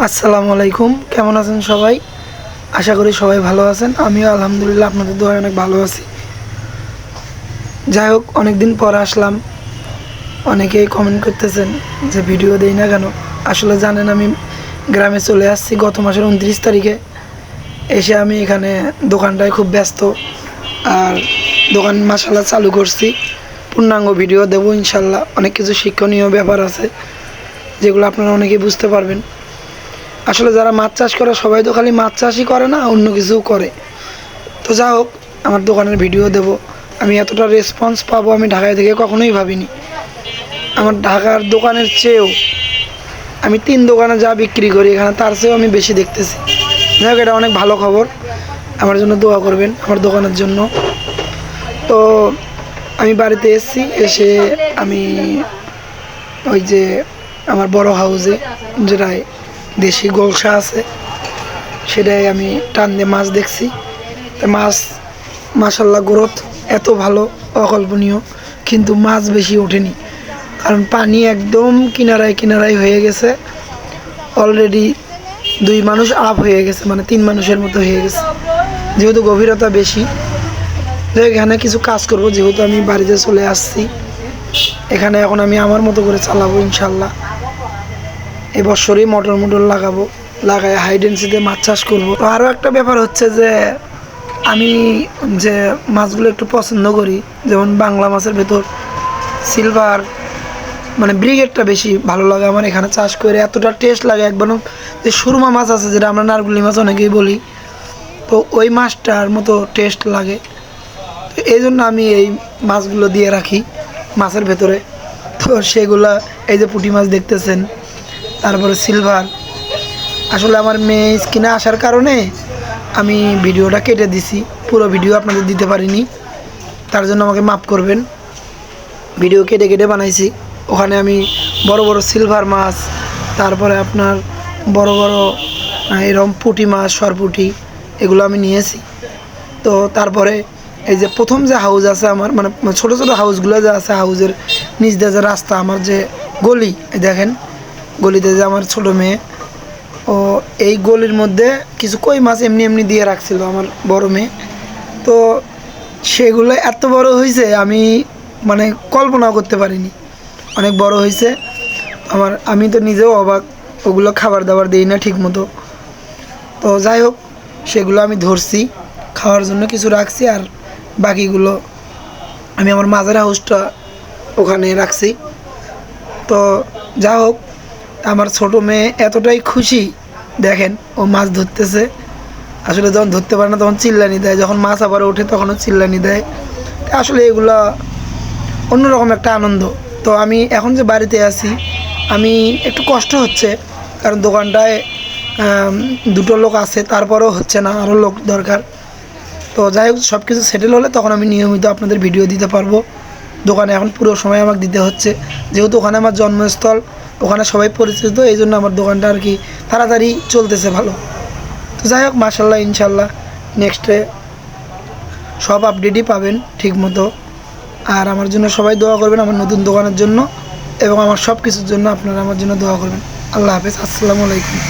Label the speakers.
Speaker 1: আসসালামু আলাইকুম। কেমন আছেন সবাই? আশা করি সবাই ভালো আছেন। আমিও আলহামদুলিল্লাহ আপনাদের দোয়ায় অনেক ভালো আছি। যাই হোক অনেক দিন পর আসলাম। অনেকেই কমেন্ট করতেছেন যে ভিডিও দেই না কেন? আসলে জানেন আমি গ্রামে চলে আসছি গত মাসের উনত্রিশ তারিখে। এসে আমি এখানে দোকানটায় খুব ব্যস্ত। আর দোকান মাসাল্লাহ চালু করছি। পূর্ণাঙ্গ ভিডিও দেবো ইনশাল্লাহ অনেক কিছু শিক্ষণীয় ব্যাপার আছে, যেগুলো আপনারা অনেকেই বুঝতে পারবেন। আসলে যারা মাছ চাষ করে, সবাই তো খালি মাছ চাষই করে না, অন্য কিছুও করে। তো যা হোক, আমার দোকানের ভিডিও দেব। আমি এতটা রেসপন্স পাবো আমি ঢাকায় থেকে কখনোই ভাবিনি। আমার ঢাকার দোকানের চেয়েও আমি তিন দোকানে যা বিক্রি করি, এখানে তার চেয়েও আমি বেশি দেখতেছি। যাই হোক, এটা অনেক ভালো খবর। আমার জন্য দোয়া করবেন আমার দোকানের জন্য। তো আমি বাড়িতে এসেছি, এসে আমি ওই যে আমার বড় হাউসে যেটায় দেশি গোলসা আছে, সেটাই আমি টান দিয়ে মাছ দেখছি। তা মাছ মাসাল্লাহ গ্রোথ এত ভালো, অকল্পনীয়, কিন্তু মাছ বেশি ওঠেনি। কারণ পানি একদম কিনারায় কিনারায় হয়ে গেছে। অলরেডি দুই মানুষ আপ হয়ে গেছে মানে তিন মানুষের মতো হয়ে গেছে। যেহেতু গভীরতা বেশি যাই এখানে কিছু কাজ করব, যেহেতু আমি বাড়িতে চলে আসছি। এখানে এখন আমি আমার মতো করে চালাবো, ইনশাল্লাহ। এবছরই মটর মটর লাগাবো, লাগায় হাইডেন্সিতে মাছ চাষ করব। তো আরও একটা ব্যাপার হচ্ছে যে, আমি যে মাছগুলো একটু পছন্দ করি, যেমন বাংলা মাছের ভেতর সিলভার মানে ব্রিগেডটা বেশি ভালো লাগে আমার এখানে চাষ করে, এতটা টেস্ট লাগে একবার যে সুরমা মাছ আছে, যেটা আমরা নারগুলি মাছ অনেকেই বলি, তো ওই মাছটার মতো টেস্ট লাগে। তো এই জন্য আমি এই মাছগুলো দিয়ে রাখি মাছের ভেতরে। তো সেগুলা, এই যে পুঁটি মাছ দেখতেছেন তারপরে সিলভার। আসলে আমার মেয়ে স্কিনে আসার কারণে আমি ভিডিওটা কেটে দিছি। পুরো ভিডিও আপনাদের দিতে পারিনি। তার জন্য আমাকে মাফ করবেন। ভিডিও কেটে কেটে বানাইছি। ওখানে আমি বড় বড় সিলভার মাছ তারপরে আপনার বড় বড় আহ, এরকম পুঁটি মাছ সরপুটি এগুলো আমি নিয়েছি। তো তারপরে এই যে প্রথম যে হাউস আছে আমার মানে ছোট ছোট হাউসগুলো যে আছে হাউসের নিচ দিয়ে যে রাস্তা আমার যে গলি দেখেন গলিতে যে আমার ছোট মেয়ে, ও এই গলির মধ্যে কিছু কই মাছ এমনি এমনি দিয়ে রাখছিল আমার বড় মেয়ে। তো সেগুলো এত বড় হয়েছে আমি মানে কল্পনাও করতে পারিনি। অনেক বড় হয়েছে আমার, আমি তো নিজেও অবাক, ওগুলো খাবার দাবার দিই না ঠিক মতো তো যাই হোক, সেগুলো আমি ধরছি, খাওয়ার জন্য কিছু রাখছি আর বাকিগুলো আমি আমার মাজার হাউসটা ওখানে রাখছি। তো যা হোক আমার ছোট মেয়ে এতটাই খুশি। দেখেন, ও মাছ ধরতেছে। আসলে যখন ধরতে পারে না, তখন চিল্লানি দেয়। যখন মাছ আবার ওঠে, তখনও চিল্লানি দেয়। আসলে এগুলো অন্যরকম একটা আনন্দ। তো আমি এখন যে বাড়িতে আছি, আমি একটু কষ্ট হচ্ছে। কারণ দোকানটায় দুটো লোক আছে, তারপরেও হচ্ছে না, আরও লোক দরকার। তো যাই হোক সব কিছু সেটেল হলে তখন আমি নিয়মিত আপনাদের ভিডিও দিতে পারব। দোকানে এখন পুরো সময় আমাকে দিতে হচ্ছে। যেহেতু ওখানে আমার জন্মস্থল, ওখানে সবাই পরিচিত, এই জন্য আমার দোকানটা আর কি তাড়াতাড়ি চলতেছে ভালো। তো যাই হোক মার্শাল্লাহ ইনশাল্লাহ নেক্সটে সব আপডেটই পাবেন ঠিক মতো আর আমার জন্য সবাই দোয়া করবেন আমার নতুন দোকানের জন্য এবং আমার সব কিছুর জন্য আপনারা আমার জন্য দোয়া করবেন। আল্লাহ হাফেজ, আসসালামু আলাইকুম।